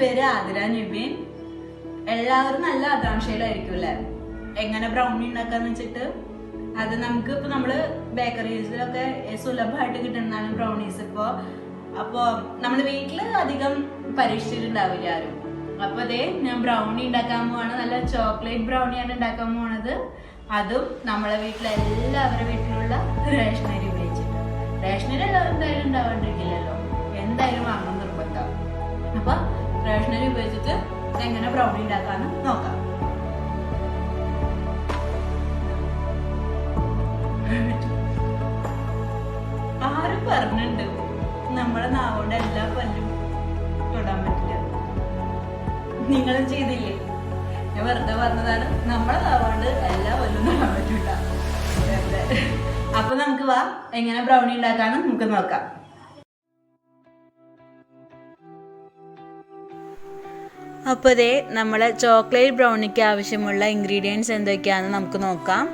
പേര് ആതിര നിബിൻ എല്ലാവരും നല്ല ആകാംക്ഷയിലായിരിക്കും അല്ലേ? എങ്ങനെ ബ്രൗണി ഉണ്ടാക്കാന്ന് വെച്ചിട്ട്? അത് നമുക്ക് ഇപ്പൊ നമ്മൾ ബേക്കറീസിലൊക്കെ സുലഭമായിട്ട് കിട്ടുന്നതാണ് ബ്രൗണീസ് ഇപ്പോ. അപ്പോ നമ്മൾ വീട്ടിൽ അധികം പരീക്ഷിച്ചിട്ടുണ്ടാവില്ല ആരും. അപ്പൊ അതെ ഞാൻ ബ്രൗണി ഉണ്ടാക്കാൻ പോവാണ്. നല്ല ചോക്ലേറ്റ് ബ്രൗണിയാണ് ഉണ്ടാക്കാൻ പോണത്. അതും നമ്മളെ വീട്ടിലെ എല്ലാവരുടെ വീട്ടിലുള്ള റേഷനരി ഉപയോഗിച്ചിട്ട്. റേഷനരി എല്ലാവരും എന്തായാലും ഉണ്ടാവാണ്ടിരിക്കില്ലല്ലോ. എന്തായാലും അപ്പൊ റേഷനരി ഉപയോഗിച്ചിട്ട് എങ്ങനെ ബ്രൗണി ഉണ്ടാക്കാനും നോക്കാം. ആരും പറഞ്ഞിട്ടുണ്ട് നമ്മുടെ നാവോടെ എല്ലാ പല്ലും തൊടാൻ പറ്റില്ല. നിങ്ങളും ചെയ്തില്ലേ? ഞാൻ വെറുതെ പറഞ്ഞതാണ് നമ്മളെ നാവോണ്ട് എല്ലാ പല്ലും തൊടാൻ പറ്റില്ല അപ്പൊ നമുക്ക് വാ എങ്ങനെ ബ്രൗണി ഉണ്ടാക്കാന്ന് നമുക്ക് നോക്കാം. അപ്പോൾ ഇതേ നമ്മൾ ചോക്ലേറ്റ് ബ്രൗണിക്ക് ആവശ്യമുള്ള ഇൻഗ്രീഡിയൻസ് എന്തൊക്കെയാണെന്ന് നമുക്ക് നോക്കാം.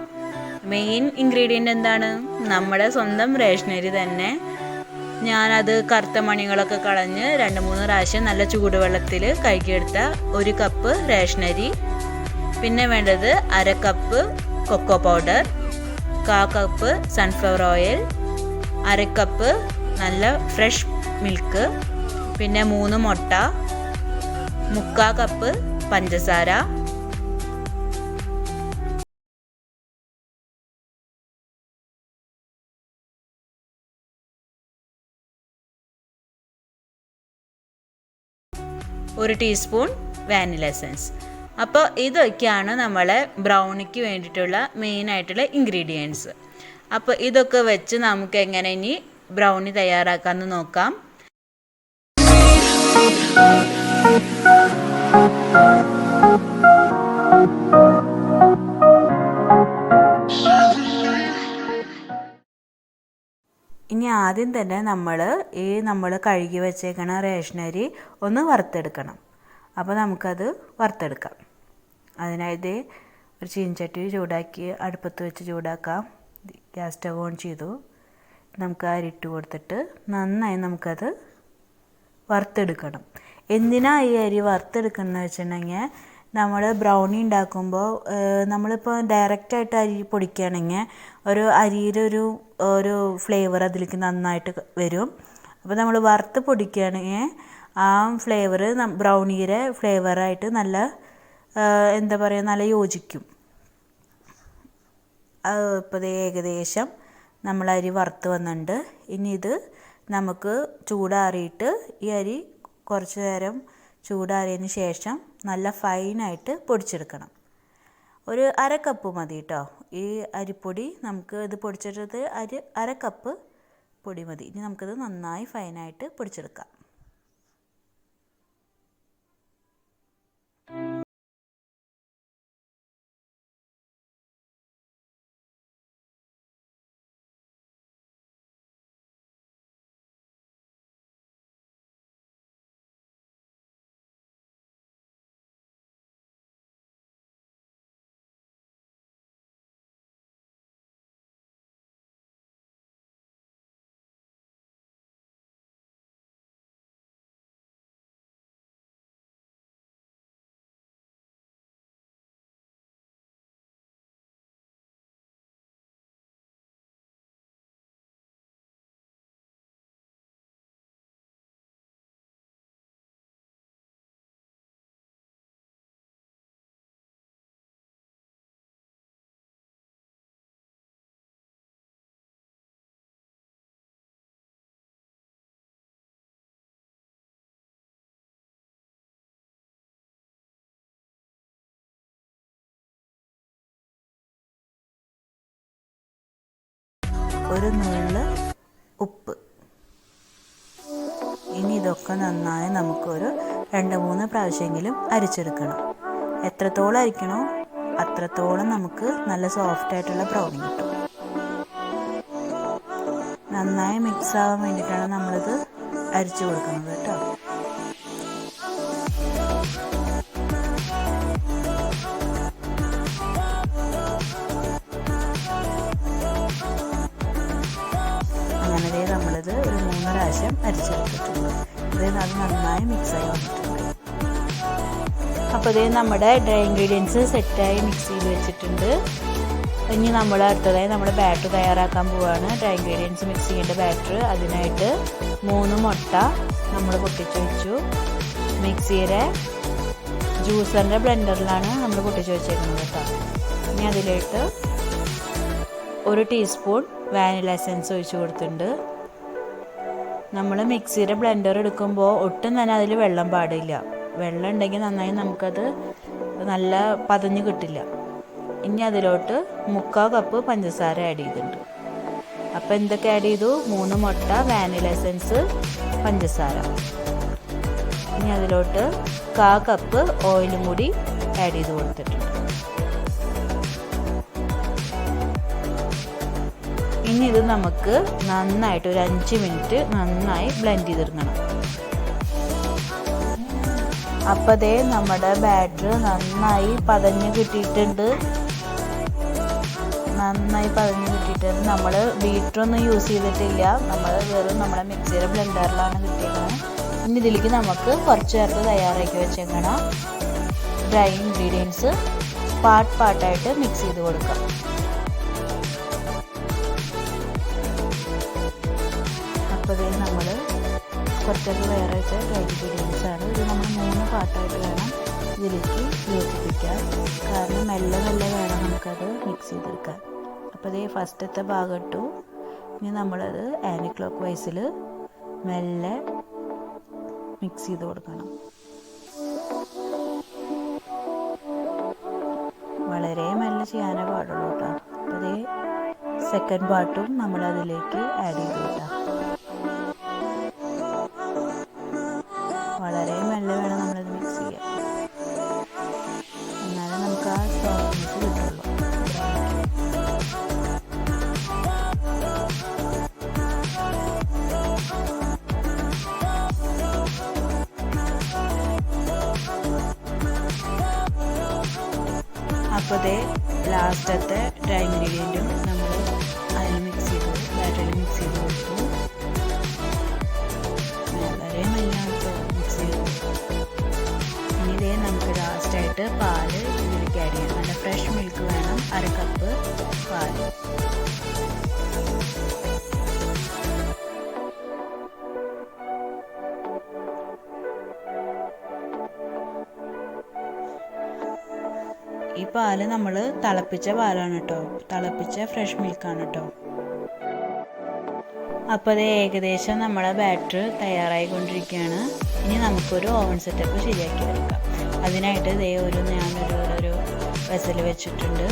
മെയിൻ ഇൻഗ്രീഡിയന്റ് എന്താണ്? നമ്മുടെ സ്വന്തം റേഷനരി തന്നെ. ഞാനത് കറുത്ത മണികളൊക്കെ കളഞ്ഞ് രണ്ട് മൂന്ന് പ്രാവശ്യം നല്ല ചൂടുവെള്ളത്തിൽ കഴുകിയെടുത്ത ഒരു കപ്പ് റേഷനരി. പിന്നെ വേണ്ടത് അര കപ്പ് കൊക്കോ പൗഡർ കാ കപ്പ് സൺഫ്ലവർ ഓയിൽ അര കപ്പ് നല്ല ഫ്രഷ് മിൽക്ക് പിന്നെ മൂന്ന് മുട്ട മുക്കാ കപ്പ് പഞ്ചസാര. ഒരു ടീസ്പൂൺ വാനില എസൻസ്. അപ്പോൾ ഇതൊക്കെയാണ് നമ്മളെ ബ്രൗണിക്ക് വേണ്ടിയിട്ടുള്ള മെയിൻ ആയിട്ടുള്ള ഇൻഗ്രീഡിയൻസ് അപ്പോൾ ഇതൊക്കെ വെച്ച് നമുക്ക് എങ്ങനെ ഇനി ബ്രൗണി തയ്യാറാക്കാമെന്ന് നോക്കാം. ഇനി ആദ്യം തന്നെ നമ്മൾ ഈ നമ്മൾ കഴുകി വെച്ചേക്കണ റേഷനരി ഒന്ന് വറുത്തെടുക്കണം. അപ്പോൾ നമുക്കത് വറുത്തെടുക്കാം. അതിനായത് ഒരു ചീൻചട്ടി ചൂടാക്കി അടുപ്പത്ത് വെച്ച് ചൂടാക്കാം. ഗ്യാസ് സ്റ്റവ് ഓൺ ചെയ്തു. നമുക്ക് അരിട്ട് കൊടുത്തിട്ട് നന്നായി നമുക്കത് വറുത്തെടുക്കണം. എന്തിനാ ഈ അരി വറുത്തെടുക്കുന്നത് വെച്ചിട്ടുണ്ടെങ്കിൽ നമ്മൾ ബ്രൗണി ഉണ്ടാക്കുമ്പോൾ നമ്മളിപ്പോൾ ഡയറക്റ്റായിട്ട് അരി പൊടിക്കുകയാണെങ്കിൽ ഒരു അരിയിലൊരു ഒരു ഫ്ലേവർ അതിലേക്ക് നന്നായിട്ട് വരും. അപ്പോൾ നമ്മൾ വറുത്ത് പൊടിക്കുകയാണെങ്കിൽ ആ ഫ്ലേവർ ബ്രൗണിയുടെ ഫ്ലേവറായിട്ട് നല്ല എന്താ പറയുക നല്ല യോജിക്കും. ഇപ്പോൾ ഏകദേശം നമ്മൾ അരി വറുത്ത് വന്നിട്ടുണ്ട്. ഇനി ഇത് നമുക്ക് ചൂടാറിയിട്ട് ഈ അരി കുറച്ച് നേരം ചൂടാറിയതിന് ശേഷം നല്ല ഫൈനായിട്ട് പൊടിച്ചെടുക്കണം. ഒരു അര കപ്പ് മതി കേട്ടോ ഈ അരിപ്പൊടി നമുക്ക് ഇത് പൊടിച്ചെടുത്തത് അരി അര കപ്പ് പൊടി മതി. ഇനി നമുക്കിത് നന്നായി ഫൈനായിട്ട് പൊടിച്ചെടുക്കാം. ഒരു നുള്ള് ഉപ്പ്. ഇനി ഇതൊക്കെ നന്നായി നമുക്കൊരു രണ്ട് മൂന്ന് പ്രാവശ്യമെങ്കിലും അരിച്ചെടുക്കണം. എത്രത്തോളം അരിക്കണോ അത്രത്തോളം നമുക്ക് നല്ല സോഫ്റ്റ് ആയിട്ടുള്ള ബ്രൗണി കിട്ടും. നന്നായി മിക്സ് ആവാൻ വേണ്ടിയിട്ടാണ് നമ്മളിത് അരിച്ചു കൊടുക്കുന്നത് കേട്ടോ. പ്രാവശ്യം അരിച്ചെടുത്തിട്ടുണ്ട് ഇത് അത് നന്നായി മിക്സായി വന്നിട്ടുണ്ട്. അപ്പോൾ ഇതേ നമ്മുടെ ഡ്രൈ ഇൻഗ്രീഡിയൻസ് സെറ്റായി മിക്സ് ചെയ്ത് വെച്ചിട്ടുണ്ട്. ഇനി നമ്മൾ അടുത്തതായി നമ്മുടെ ബാറ്റർ തയ്യാറാക്കാൻ പോവുകയാണ് ഡ്രൈ ഇൻഗ്രീഡിയൻസ് മിക്സ് ചെയ്യേണ്ട ബാറ്റർ അതിനായിട്ട് മൂന്ന് മുട്ട നമ്മൾ പൊട്ടിച്ചു വെച്ചു. മിക്സിയുടെ ജ്യൂസറിന്റെ ബ്ലെൻഡറിലാണ് നമ്മൾ പൊട്ടിച്ചു വെച്ചേക്കുന്നത് കേട്ടോ. ഇനി അതിലേക്ക് ഒരു ടീസ്പൂൺ വാനില എസൻസ് ഒഴിച്ചു കൊടുത്തിട്ടുണ്ട്. നമ്മൾ മിക്സിയുടെ ബ്ലെൻഡർ എടുക്കുമ്പോൾ ഒട്ടും തന്നെ അതിൽ വെള്ളം പാടില്ല. വെള്ളം ഉണ്ടെങ്കിൽ നന്നായി നമുക്കത് നല്ല പതഞ്ഞ് കിട്ടില്ല. ഇനി അതിലോട്ട് മുക്കാൽ കപ്പ് പഞ്ചസാര ആഡ് ചെയ്തിട്ടുണ്ട്. അപ്പോൾ എന്തൊക്കെ ആഡ് ചെയ്തു? മൂന്ന് മുട്ട വാനില എസൻസ് പഞ്ചസാര. ഇനി അതിലോട്ട് കാ കപ്പ് ഓയിലും കൂടി ആഡ് ചെയ്ത് കൊടുത്തിട്ടുണ്ട്. ഇനി ഇത് നമുക്ക് നന്നായിട്ട് ഒരു അഞ്ച് മിനിറ്റ് നന്നായി ബ്ലെൻഡ് ചെയ്തെടുക്കണം. അപ്പതേ നമ്മുടെ ബാറ്റർ നന്നായി പതഞ്ഞ് കിട്ടിയിട്ടുണ്ട്. നന്നായി പതഞ്ഞ് കിട്ടിയിട്ടുണ്ട്. നമ്മൾ ബീറ്ററൊന്നും യൂസ് ചെയ്തിട്ടില്ല. നമ്മൾ വെറും നമ്മുടെ മിക്സിയുടെ ബ്ലെൻഡറിലാണ് കിട്ടിയത് ഇനി ഇതിലേക്ക് നമുക്ക് കുറച്ച് ചേർത്ത് തയ്യാറാക്കി വെച്ചേക്കണം. ഡ്രൈ ഇൻഗ്രീഡിയൻസ് പാർട്ട് പാർട്ടായിട്ട് മിക്സ് ചെയ്ത് കൊടുക്കാം. കുറച്ചൊക്കെ വേറെ വെച്ച ഡ്രൈ ആണ്. ഇത് നമ്മൾ മൂന്ന് പാർട്ടായിട്ട് വേണം ഇതിലേക്ക് യോജിപ്പിക്കാൻ. കാരണം മെല്ലെ മെല്ലെ വേണം നമുക്കത് മിക്സ് ചെയ്തെടുക്കാൻ. അപ്പോൾ ഇത് ഫസ്റ്റത്തെ ഭാഗം ഇട്ടു. ഇനി നമ്മളത് ആനി ക്ലോക്ക് വൈസിൽ മെല്ലെ മിക്സ് ചെയ്ത് കൊടുക്കണം. വളരെ മെല്ലെ ചെയ്യാനേ പാടുള്ളൂ കേട്ടോ. അപ്പോൾ ഇതേ സെക്കൻഡ് പാർട്ടും നമ്മളതിലേക്ക് ആഡ് ചെയ്ത് കിട്ടാം അപ്പോൾ അതേ ലാസ്റ്റത്തെ ഡ്രൈ ഇൻഗ്രീഡിയന്റും നമ്മൾ അതിൽ മിക്സ് ചെയ്ത്. ബാറ്ററിൽ മിക്സ് ചെയ്ത് കൊടുത്തു. വളരെ നല്ലതാണ് മിക്സ് ചെയ്തു. ഇനി ഇതേ നമുക്ക് ലാസ്റ്റായിട്ട് പാൽ ഇതിലേക്ക് ആഡ് ചെയ്യാം. നല്ല ഫ്രഷ് മിൽക്ക് വേണം. അര കപ്പ് പാൽ. ഈ പാൽ നമ്മൾ തിളപ്പിച്ച പാലാണ് കേട്ടോ തിളപ്പിച്ച ഫ്രഷ് മിൽക്കാണ് കേട്ടോ അപ്പോൾ അത് ഏകദേശം നമ്മളെ ബാറ്റർ തയ്യാറായി തയ്യാറായിക്കൊണ്ടിരിക്കുകയാണ്. ഇനി നമുക്കൊരു ഓവൻ സെറ്റപ്പ് ശരിയാക്കി എടുക്കാം. അതിനായിട്ട് ഇതേ ഒരു ഞാനൊരു ഒരു വെസൽ വെച്ചിട്ടുണ്ട്.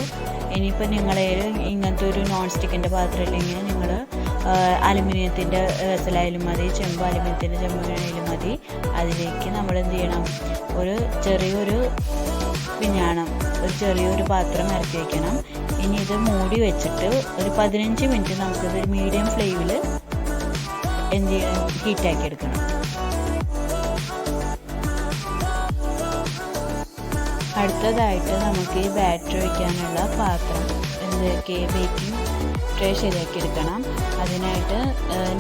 ഇനിയിപ്പോൾ നിങ്ങളെ ഇങ്ങനത്തെ ഒരു നോൺ സ്റ്റിക്കിന്റെ പാത്രം ഇല്ലെങ്കിൽ നിങ്ങൾ അലുമിനിയത്തിന്റെ വെസലായാലും മതി ചെമ്പ് അലുമിനിയത്തിന്റെ ചെമ്പായാലും മതി. അതിലേക്ക് നമ്മൾ എന്ത് ചെയ്യണം? ഒരു ചെറിയൊരു പിഞ്ഞാണം ഒരു ചെറിയൊരു പാത്രം ഇറക്കി വയ്ക്കണം ഇനി ഇത് മൂടി വെച്ചിട്ട് ഒരു പതിനഞ്ച് മിനിറ്റ് നമുക്കിത് മീഡിയം ഫ്ലെയിമിൽ എന്ത് ഹീറ്റാക്കി എടുക്കണം. അടുത്തതായിട്ട് നമുക്ക് ഈ ബാറ്റർ വയ്ക്കാനുള്ള പാത്രം എന്തൊക്കെ ബേക്കിംഗ് ട്രേ ശരിയാക്കി എടുക്കണം. അതിനായിട്ട്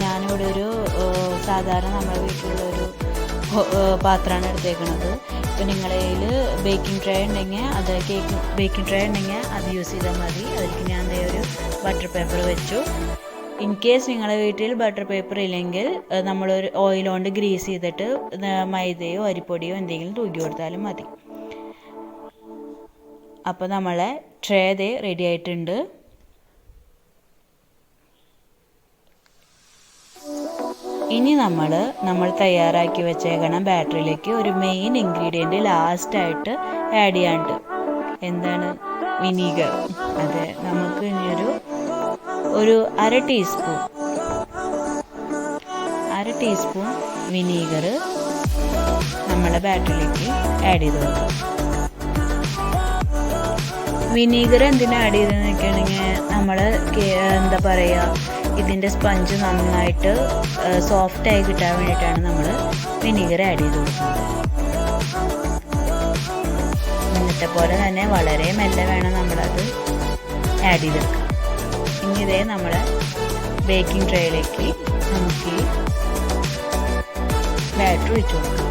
ഞാനിവിടെ ഒരു സാധാരണ നമ്മുടെ വീട്ടിലുള്ള ഒരു പാത്രമാണ് എടുത്തേക്കുന്നത് ഇപ്പം നിങ്ങളുടെ കയ്യിൽ ബേക്കിംഗ് ട്രേ ഉണ്ടെങ്കിൽ അത് കേക്ക് ബേക്കിംഗ് ട്രേ ഉണ്ടെങ്കിൽ അത് യൂസ് ചെയ്താൽ മതി. അതിലേക്ക് ഞാൻ ഒരു ബട്ടർ പേപ്പർ വെച്ചു. ഇൻ കേസ് നിങ്ങളുടെ വീട്ടിൽ ബട്ടർ പേപ്പർ ഇല്ലെങ്കിൽ നമ്മളൊരു ഓയിൽ കൊണ്ട് ഗ്രീസ് ചെയ്തിട്ട് മൈദയോ അരിപ്പൊടിയോ എന്തെങ്കിലും തൂക്കി കൊടുത്താലും മതി. അപ്പോൾ നമ്മളെ ട്രേ ദേ റെഡി ആയിട്ടുണ്ട്. ഇനി നമ്മൾ നമ്മൾ തയ്യാറാക്കി വെച്ചേക്കണം ബാറ്ററിയിലേക്ക് ഒരു മെയിൻ ഇൻഗ്രീഡിയന്റ് ലാസ്റ്റായിട്ട് ആഡ് ചെയ്യാണ്ട്. എന്താണ്? വിനീഗർ അതെ നമുക്ക് ഇനിയൊരു ഒരു അര ടീസ്പൂൺ അര ടീസ്പൂൺ വിനീഗർ നമ്മളെ ബാറ്ററിയിലേക്ക് ആഡ് ചെയ്ത് കൊടുക്കാം. വിനീഗർ എന്തിനാ ആഡ് ചെയ്തെന്ന് വെക്കുകയാണെങ്കിൽ നമ്മൾ എന്താ പറയുക ഇതിന്റെ സ്പഞ്ച് നന്നായിട്ട് സോഫ്റ്റായി കിട്ടാൻ വേണ്ടിയിട്ടാണ് നമ്മൾ വിനീഗർ ആഡ് ചെയ്ത് കൊടുക്കുന്നത്. ഇന്നത്തെ പോലെ തന്നെ വളരെ മെല്ലെ വേണം നമ്മളത് ആഡ് ചെയ്തെടുക്കാം ഇനി ഇതേ നമ്മൾ ബേക്കിംഗ് ട്രേയിലേക്ക് നമുക്ക് ബാറ്റർ ഒഴിച്ചു കൊടുക്കാം.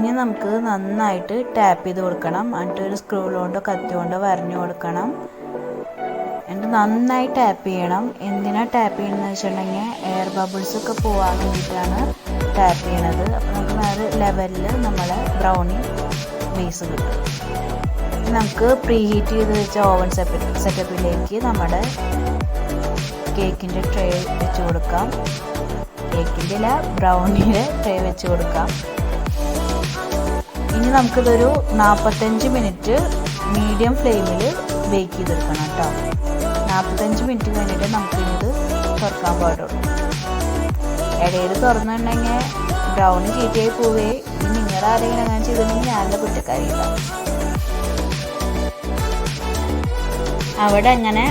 ഇനി നമുക്ക് നന്നായിട്ട് ടാപ്പ് ചെയ്ത് കൊടുക്കണം. എന്നിട്ട് ഒരു സ്ക്രൂ കൊണ്ടോ കത്തി കൊണ്ടോ വരഞ്ഞു കൊടുക്കണം. എന്നിട്ട് നന്നായി ടാപ്പ് ചെയ്യണം. എന്തിനാ ടാപ്പ് ചെയ്യണമെന്ന് വെച്ചിട്ടുണ്ടെങ്കിൽ എയർ ബബിൾസ് ഒക്കെ പോകാൻ വേണ്ടിയിട്ടാണ് ടാപ്പ് ചെയ്യണത്. അപ്പോൾ നമുക്ക് വേറെ ലെവലിൽ നമ്മളെ ബ്രൗണി ബേസ് കിട്ടും. നമുക്ക് പ്രീ ഹീറ്റ് ചെയ്ത് വെച്ച ഓവൻ സെറ്റപ്പിലേക്ക് നമ്മുടെ കേക്കിന്റെ ട്രേ വെച്ച് കൊടുക്കാം. കേക്കിന്റെ ഇല്ല ബ്രൗണിയുടെ ട്രേ വെച്ച് കൊടുക്കാം. ഇനി നമുക്കിതൊരു നാൽപ്പത്തഞ്ച് മിനിറ്റ് മീഡിയം ഫ്ലെയിമിൽ ബേക്ക് ചെയ്തെടുക്കണം കേട്ടോ. നാൽപ്പത്തഞ്ച് മിനിറ്റ് കഴിഞ്ഞിട്ട് നമുക്കിത് തുറക്കാൻ പാടുള്ളൂ. ഇടയിൽ തുറന്നിട്ടുണ്ടെങ്കിൽ ബ്രൗൺ ചീറ്റയായി പോവേ. ഇനി നിങ്ങളുടെ ആരെങ്കിലും അങ്ങനെ ചെയ്തിട്ടുണ്ടെങ്കിൽ ഞാനുള്ള കുറ്റക്കാരില്ല അവിടെ അങ്ങനെ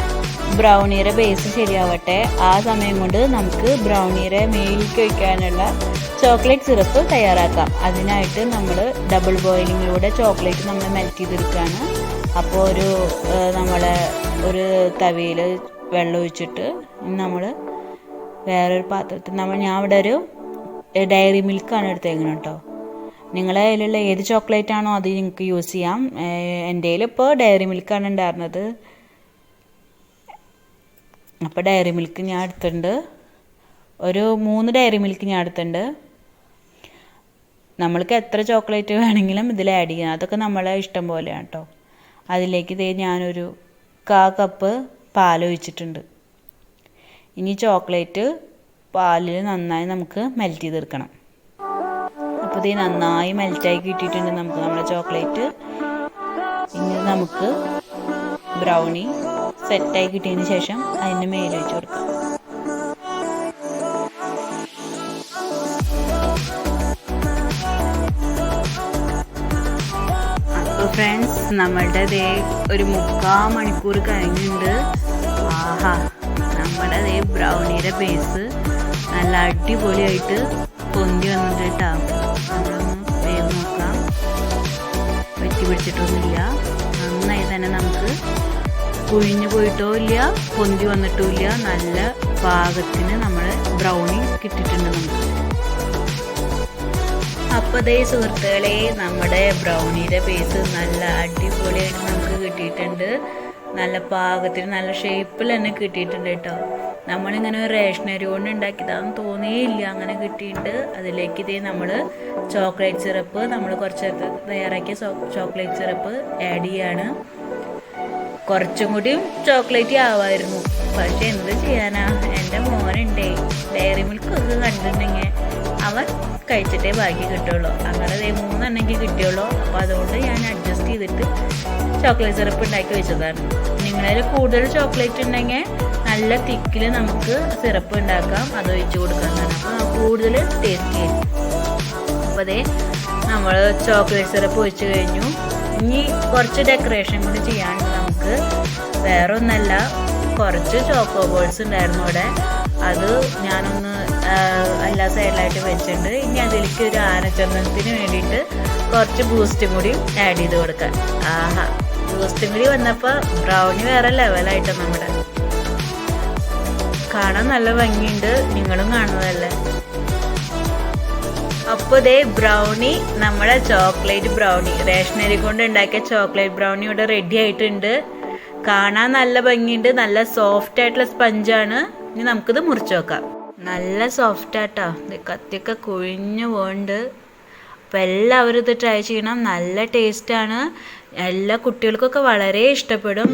ബ്രൗണിയുടെ ബേസ് ശരിയാവട്ടെ. ആ സമയം കൊണ്ട് നമുക്ക് ബ്രൗണിയുടെ മേലിലേക്ക് ഒഴിക്കാനുള്ള ചോക്ലേറ്റ് സിറപ്പ് തയ്യാറാക്കാം. അതിനായിട്ട് നമ്മൾ ഡബിൾ ബോയിലിങ്ങിലൂടെ ചോക്ലേറ്റ് നമ്മൾ മെൽറ്റ് ചെയ്തെടുക്കുകയാണ്. അപ്പോൾ ഒരു നമ്മളെ ഒരു തവിയിൽ വെള്ളം ഒഴിച്ചിട്ട് നമ്മൾ വേറൊരു പാത്രത്തിൽ നമ്മൾ ഞാൻ ഇവിടെ ഒരു ഡയറി മിൽക്കാണ് എടുത്തേക്കുന്നത് കേട്ടോ നിങ്ങളെ കയ്യിലുള്ള ഏത് ചോക്ലേറ്റ് ആണോ അത് നിങ്ങൾക്ക് യൂസ് ചെയ്യാം. എന്റെ ഇപ്പോൾ ഡയറി മിൽക്കാണ് ഉണ്ടായിരുന്നത്. അപ്പോൾ ഡയറി മിൽക്ക് ഞാൻ എടുത്തിട്ടുണ്ട്. ഒരു മൂന്ന് ഡയറി മിൽക്ക് ഞാൻ എടുത്തിട്ടുണ്ട്. നമ്മൾക്ക് എത്ര ചോക്ലേറ്റ് വേണമെങ്കിലും ഇതിൽ ആഡ് ചെയ്യാം. അതൊക്കെ നമ്മളെ ഇഷ്ടം പോലെയാണ് കേട്ടോ അതിലേക്ക് ഇതേ ഞാനൊരു കാ കപ്പ് പാൽ ഒഴിച്ചിട്ടുണ്ട്. ഇനി ചോക്ലേറ്റ് പാലിൽ നന്നായി നമുക്ക് മെൽറ്റ് ചെയ്തെടുക്കണം അപ്പോൾ ഇത് നന്നായി മെൽറ്റായി കിട്ടിയിട്ടുണ്ട് നമുക്ക് നമ്മുടെ ചോക്ലേറ്റ്. ഇനി നമുക്ക് ബ്രൗണി സെറ്റായി കിട്ടിയതിന് ശേഷം അതിന്റെ മേലെ കൊടുക്കാം. ഫ്രണ്ട്സ് നമ്മളുടെ ദേ ഒരു മുക്കാ മണിക്കൂർ കഴിഞ്ഞിട്ടുണ്ട്. ആഹാ നമ്മുടെ ദേ ബ്രൗണിയുടെ ബേസ് നല്ല അടിപൊളിയായിട്ട് പൊന്തി വന്നിട്ട് കേട്ടോ. നമ്മളൊന്ന് നോക്കാം. വെറ്റി പിടിച്ചിട്ടൊന്നുമില്ല. നന്നായി തന്നെ നമുക്ക് കുഴിഞ്ഞു പോയിട്ടോ ഇല്ല പൊന്തി വന്നിട്ടും ഇല്ല. നല്ല പാകത്തിന് നമ്മൾ ബ്രൗണി കിട്ടിയിട്ടുണ്ട് നമുക്ക്. അപ്പോൾ ദേ സുഹൃത്തുക്കളെ നമ്മുടെ ബ്രൗണിയുടെ പേസ് നല്ല അടിപൊളിയായിട്ട് നമുക്ക് കിട്ടിയിട്ടുണ്ട്. നല്ല പാകത്തിന് നല്ല ഷേപ്പിൽ തന്നെ കിട്ടിയിട്ടുണ്ട് കേട്ടോ. നമ്മളിങ്ങനെ ഒരു റേഷനറി കൊണ്ട് ഉണ്ടാക്കിയതാണെന്ന് തോന്നിയില്ല. അങ്ങനെ കിട്ടിയിട്ട് അതിലേക്ക് ഇതേ നമ്മൾ ചോക്ലേറ്റ് സിറപ്പ് നമ്മൾ കുറച്ച് തയ്യാറാക്കിയ ചോക്ലേറ്റ് സിറപ്പ് ആഡ് ചെയ്യാണ്. കുറച്ചും കൂടി ചോക്ലേറ്റ് ആവായിരുന്നു. പക്ഷെ എന്ത് ചെയ്യാനാ? എന്റെ മോനുണ്ടേ ഡയറി മിൽക്ക് ഒക്കെ കണ്ടിട്ടുണ്ടെങ്കിൽ അവൻ കഴിച്ചിട്ടേ ബാക്കി കിട്ടുള്ളൂ. അങ്ങനെ ദേ മൂന്നെണ്ണെങ്കിൽ കിട്ടിയുള്ളൂ. അപ്പോൾ അതുകൊണ്ട് ഞാൻ അഡ്ജസ്റ്റ് ചെയ്തിട്ട് ചോക്ലേറ്റ് സിറപ്പ് ഉണ്ടാക്കി വെച്ചതാണ്. നിങ്ങളിൽ കൂടുതൽ ചോക്ലേറ്റ് ഉണ്ടെങ്കിൽ നല്ല തിക്കിൽ നമുക്ക് സിറപ്പ് ഉണ്ടാക്കാം. അത് ഒഴിച്ചു കൊടുക്കാവുന്നതാണ് അപ്പോൾ കൂടുതൽ ടേസ്റ്റ് ചെയ്യും അപ്പോൾ അതേ നമ്മൾ ചോക്ലേറ്റ് സിറപ്പ് ഒഴിച്ചു കഴിഞ്ഞു. ഇനി കുറച്ച് ഡെക്കറേഷൻ കൂടി ചെയ്യാൻ നമുക്ക് വേറൊന്നല്ല കുറച്ച് ചോക്കോ ബോൾസ് ഉണ്ടായിരുന്നു ഇവിടെ അത് ഞാനൊന്ന് എല്ലാ സൈഡിലായിട്ട് വെച്ചിട്ടുണ്ട്. ഇനി അതിലേക്ക് ഒരു ആനച്ചന്ദനത്തിന് വേണ്ടിയിട്ട് കുറച്ച് ബൂസ്റ്റും കൂടി ആഡ് ചെയ്ത് കൊടുക്കാം. ആഹാ ബൂസ്റ്റും കൂടി വന്നപ്പോൾ ബ്രൗണി വേറെ ലെവലായിട്ട് നമ്മുടെ. കാണാൻ നല്ല ഭംഗിയുണ്ട്. നിങ്ങളും കാണുന്നതല്ലേ? അപ്പോൾ ദേ ബ്രൗണി നമ്മുടെ ചോക്ലേറ്റ് ബ്രൗണി റേഷനറി കൊണ്ട് ഉണ്ടാക്കിയ ചോക്ലേറ്റ് ബ്രൗണി ഇവിടെ റെഡി ആയിട്ടുണ്ട്. കാണാൻ നല്ല ഭംഗിയുണ്ട്. നല്ല സോഫ്റ്റ് ആയിട്ടുള്ള സ്പഞ്ചാണ് ഇനി നമുക്കിത് മുറിച്ച് നോക്കാം നല്ല സോഫ്റ്റാട്ടോ ഇത് കത്തിയൊക്കെ കുഴിഞ്ഞു പോകുന്നുണ്ട് അപ്പോൾ എല്ലാവരും ഇത് ട്രൈ ചെയ്യണം. നല്ല ടേസ്റ്റാണ് എല്ലാ കുട്ടികൾക്കൊക്കെ വളരെ ഇഷ്ടപ്പെടും.